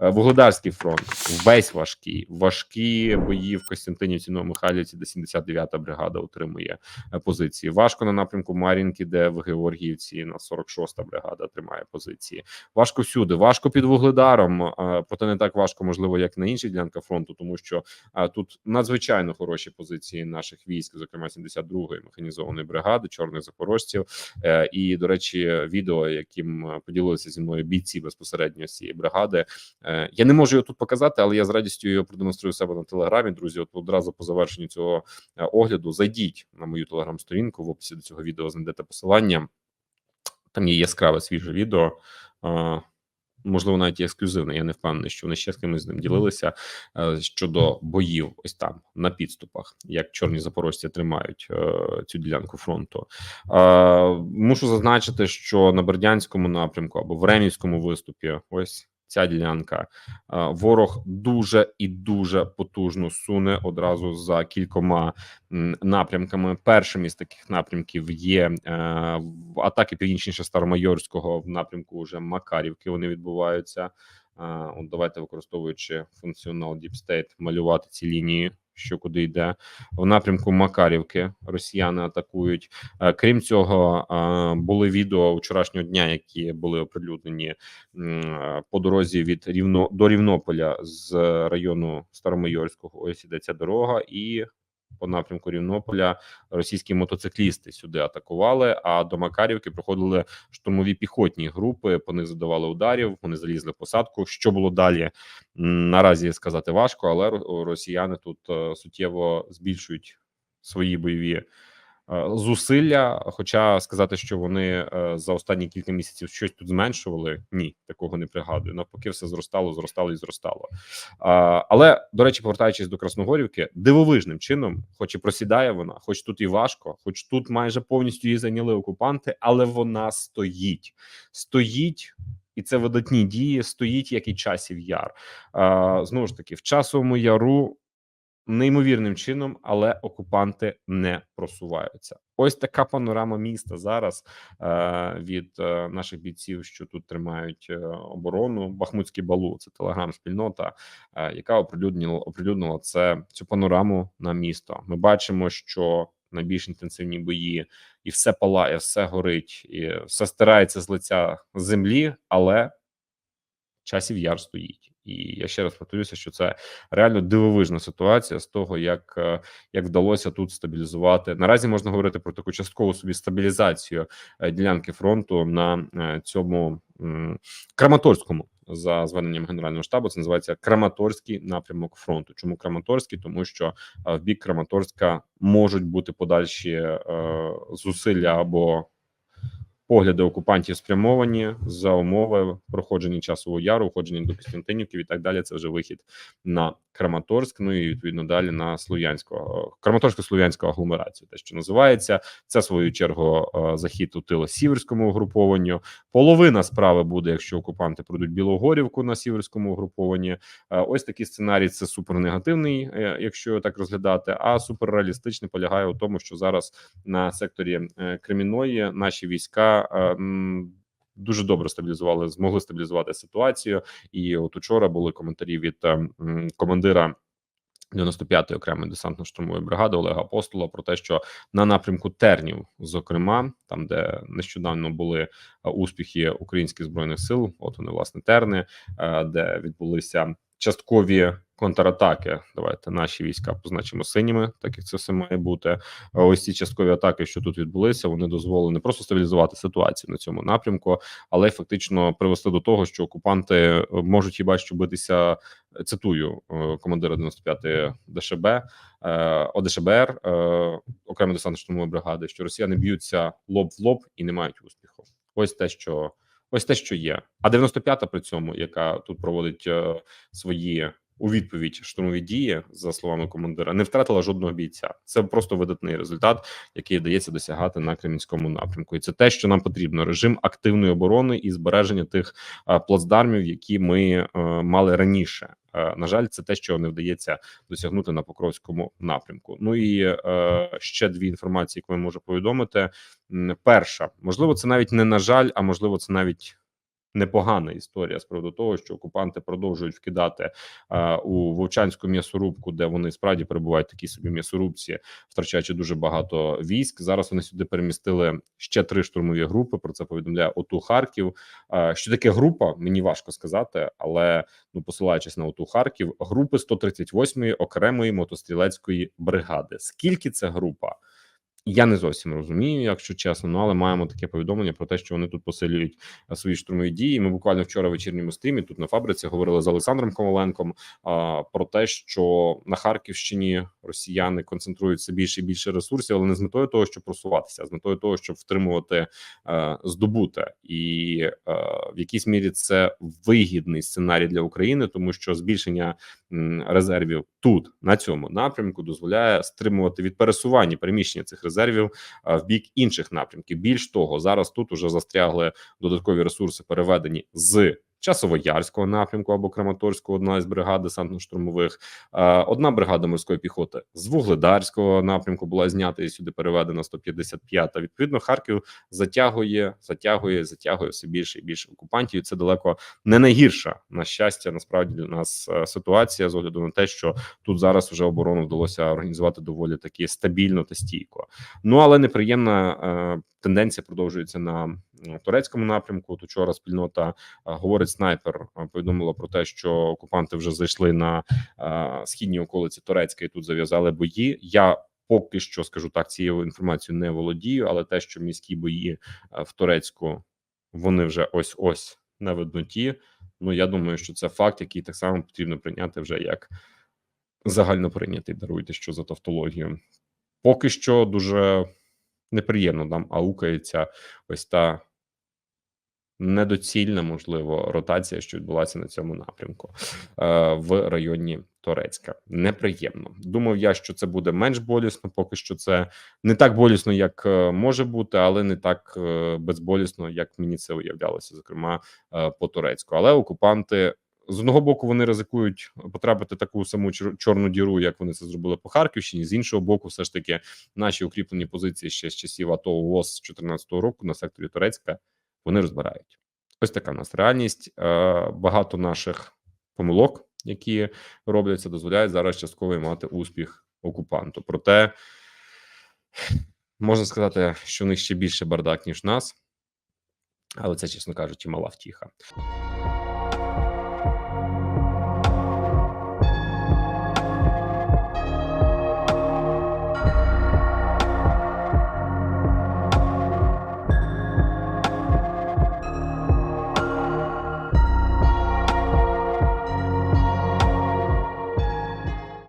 Е, Вугледарський фронт весь важкий, важкі бої в Костянтинівці, Новомихайлівці, де 79-та бригада отримує е, позиції. Важко на напрямку Мар'їнки, де в Георгіївці на 46-та бригада тримає позиції. Важко всюди, важко під вугледаром, е, проте не так важко, можливо, як на інших ділянках фронту, тому що тут надзвичайно хороші позиції наших військ, зокрема 72-ї механізованої бригади, чорних запорожців. І до речі, відео, яким поділилися зі мною бійці безпосередньо з цієї бригади. Е, Я не можу його тут показати, але я з радістю його продемонструю себе на телеграмі. Друзі, от одразу по завершенню цього е, огляду зайдіть на мою телеграм-сторінку. В описі до цього відео знайдете посилання. Там є яскраве свіже відео. Е, Можливо, навіть ексклюзивне. Я не впевнений, що вони ще з кимось з ним ділилися щодо боїв, ось там на підступах, як чорні запорожці тримають цю ділянку фронту. Мушу зазначити, що на Бердянському напрямку або в Ремівському виступі, ось ця ділянка, ворог дуже і дуже потужно суне одразу за кількома напрямками. Першим із таких напрямків є е, атаки північніше Старомайорського в напрямку вже Макарівки. Вони відбуваються. От давайте використовуючи функціонал Deep State, малювати ці лінії, що куди йде в напрямку Макарівки. Росіяни атакують. Е, Крім цього, були відео вчорашнього дня, які були оприлюднені е, по дорозі від рівно до Рівнополя з району Старомайорського. Ось іде ця дорога, і по напрямку Рівнополя російські мотоциклісти сюди атакували. А до Макарівки проходили штурмові піхотні групи. По них задавали ударів. Вони залізли в посадку. Що було далі? Наразі сказати важко, але ро- росіяни тут е, суттєво збільшують свої бойові зусилля. Хоча сказати, що вони е, за останні кілька місяців щось тут зменшували, ні, такого не пригадую. Навпаки, все зростало, зростало і зростало. Але до речі, повертаючись до Красногорівки, дивовижним чином, хоч і просідає вона, хоч тут і важко, хоч тут майже повністю її зайняли окупанти, але вона стоїть, стоїть. І це видатні дії стоїть, як і часів яр. А, знову ж таки, в часовому яру неймовірним чином, але окупанти не просуваються. Ось така панорама міста зараз е, від е, наших бійців, що тут тримають е, оборону. Бахмутський балу це телеграм-спільнота, е, яка оприлюднила оприлюднила це цю панораму на місто. Ми бачимо, що найбільш інтенсивні бої, і все палає, все горить, і все стирається з лиця землі, але часів яр стоїть. І я ще раз повторюся, що це реально дивовижна ситуація з того, як, е, як вдалося тут стабілізувати. Наразі можна говорити про таку часткову собі стабілізацію е, ділянки фронту на е, цьому Краматорському. За зверненням генерального штабу це називається Краматорський напрямок фронту. Чому Краматорський? Тому що в бік Краматорська можуть бути подальші е, зусилля або погляди окупантів спрямовані за умови проходження часового яру, входження до Костянтинівки і так далі. Це вже вихід на Краматорськ. Ну і відповідно далі на Слов'янського Краматорсько-Слов'янську агломерацію. Те, що називається, це в свою чергу е, захід у тило сіверському угрупованню. Половина справи буде, якщо окупанти пройдуть Білогорівку на сіверському угрупованні. Е, Ось такий сценарій це супернегативний, е, якщо так розглядати. А суперреалістичний полягає у тому, що зараз на секторі Креміної наші війська. Дуже добре стабілізували, змогли стабілізувати ситуацію. І от учора були коментарі від е, командира 95-ї окремої десантно-штурмової бригади Олега Апостола про те, що на напрямку Тернів, зокрема, там де нещодавно були е, успіхи українських збройних сил, от вони власне терни, е, де відбулися часткові контратаки. Давайте наші війська позначимо синіми, так як це все має бути. Е, Ось ці часткові атаки, що тут відбулися, вони дозволили не просто стабілізувати ситуацію на цьому напрямку, але й фактично привести до того, що окупанти е, можуть хіба що битися. Цитую е, командира 95-ї ДШБ е, ОДШБР, е, окремо десантно штурмової бригади, що росіяни б'ються лоб в лоб і не мають успіху. Ось те, що ось те, що є. А 95-та при цьому, яка тут проводить е, свої у відповідь штурмові дії, за словами командира, не втратила жодного бійця. Це просто видатний результат, який вдається досягати на Кремінському напрямку, і це те, що нам потрібно: режим активної оборони і збереження тих плацдармів, які ми е, мали раніше. Е, На жаль, це те, що не вдається досягнути на Покровському напрямку. Ну і е, ще дві інформації, які ми можу повідомити. Перша, можливо, це навіть не на жаль, а можливо, це навіть непогана історія з приводу того, що окупанти продовжують вкидати е, у вовчанську м'ясорубку, де вони справді перебувають такі собі м'ясорубці, втрачаючи дуже багато військ. Зараз вони сюди перемістили ще три штурмові групи. Про це повідомляє ОТУ Харків. Е, що таке група? Мені важко сказати, але ну посилаючись на ОТУ Харків, групи 138-ї окремої мотострілецької бригади. Скільки це група? Я не зовсім розумію, якщо чесно, ну але маємо таке повідомлення про те, що вони тут посилюють е, свої штурмові дії. Ми буквально вчора в вечірньому стрімі тут на фабриці говорили з Олександром Коваленком а, про те, що на Харківщині росіяни концентрують все більше і більше ресурсів, але не з метою того, щоб просуватися, а з метою того, щоб втримувати е, здобуте, і е, в якійсь мірі це вигідний сценарій для України, тому що збільшення резервів тут на цьому напрямку дозволяє стримувати від пересування переміщення цих резервів а, в бік інших напрямків. Більш того, зараз тут уже застрягли додаткові ресурси, переведені з Часовоярського напрямку або Краматорського, одна із бригад десантно-штурмових, одна бригада морської піхоти з Вугледарського напрямку була знята і сюди переведена 155-та. Відповідно, Харків затягує, затягує, затягує все більше і більше окупантів. І Це далеко не найгірша на щастя. Насправді для нас е, ситуація з огляду на те, що тут зараз вже оборону вдалося організувати доволі таки стабільно та стійко. Ну але неприємна е, тенденція продовжується на м, турецькому напрямку. От учора спільнота е, говорить снайпер. е, Повідомила про те, що окупанти вже зайшли на е, східні околиці Турецька і тут зав'язали бої. Я поки що скажу так, цією інформацією не володію, але те, що міські бої е, в Турецьку вони вже ось ось на видноті. Ну я думаю, що це факт, який так само потрібно прийняти вже як загально прийнятий. Даруйте, що за тавтологію. Поки що дуже неприємно нам аукається ось та недоцільна, можливо, ротація, що відбулася на цьому напрямку е, в районі Торецька. Неприємно. Думав я, що це буде менш болісно. Поки що це не так болісно, як е, може бути, але не так е, безболісно, як мені це уявлялося, зокрема по турецьку. Але окупанти. З одного боку вони ризикують потрапити таку саму чор- чорну діру, як вони це зробили по Харківщині. З іншого боку, все ж таки наші укріплені позиції ще з часів АТО УОС з 2014 року на секторі Турецька вони розбирають. Ось така в нас реальність. Е, Багато наших помилок, які робляться, дозволяють зараз частково мати успіх окупанту. Проте можна сказати, що в них ще більше бардак ніж в нас, але це, чесно кажучи, мала втіха.